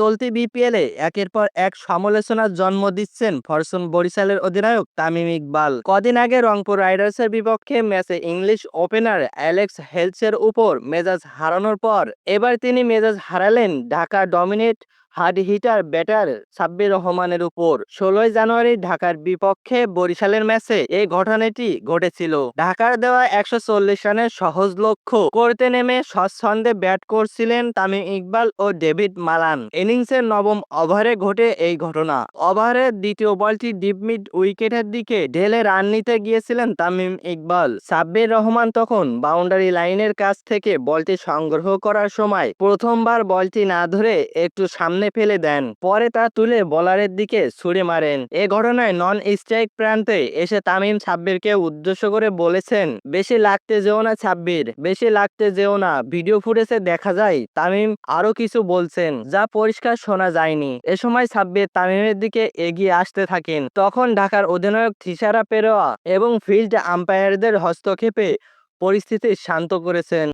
চলতি বিপিএলে একের পর এক সমালোচনার জন্ম দিচ্ছেন ফরসুন বরিশালের অধিনায়ক তামিম ইকবাল। কদিন আগে রংপুর রাইডার্সের বিপক্ষে ম্যাচে ইংলিশ ওপেনার অ্যালেক্স হেলসের উপর মেজাজ হারানোর পর এবার তিনি মেজাজ হারালেন Dhaka dominate hard hitter batter Sabbir রহমানের উপর। ষোলোই জানুয়ারি ঢাকার বিপক্ষে বরিশালের ম্যাচে এই ঘটনাটি ঘটেছিল। ঢাকার দেওয়া একশো চল্লিশ রানের সহজ লক্ষ্য করতে নেমে স্বচ্ছন্দে ব্যাট করছিলেন তামিম ইকবাল ও ডেভিড মালান। ইনিংসের নবম ওভারে ঘটে এই ঘটনা। ওভারের দ্বিতীয় বলটি ডিপ মিড উইকেটের দিকে ঢেলে রান নিতে গিয়েছিলেন তামিম ইকবাল। সাব্বির রহমান তখন বাউন্ডারি লাইনের কাছ থেকে বলটি সংগ্রহ করার সময় প্রথমবার বলটি না ধরে একটু সামনে ফেলে দেন। পরে তা তুলে বলারের দিকে ছুড়ে মারেন। এ ঘটনায় নন স্ট্রাইক প্রান্তে এসে তামিম সাব্বিরকে উদ্দেশ্য করে বলেছেন, বেশি লাগতে যেও না সাব্বির, বেশি লাগতে যেও না। ভিডিও ফুটেজে দেখা যায়, তামিম আরও কিছু বলছেন, যা পরিষ্কার শোনা যায়নি। এ সময় সাব্বির তামিমের দিকে এগিয়ে আসতে থাকেন। তখন ঢাকার অধিনায়ক থিসারা পেরোয়া এবং ফিল্ড আম্পায়ারদের হস্তক্ষেপে পরিস্থিতি শান্ত করেছেন।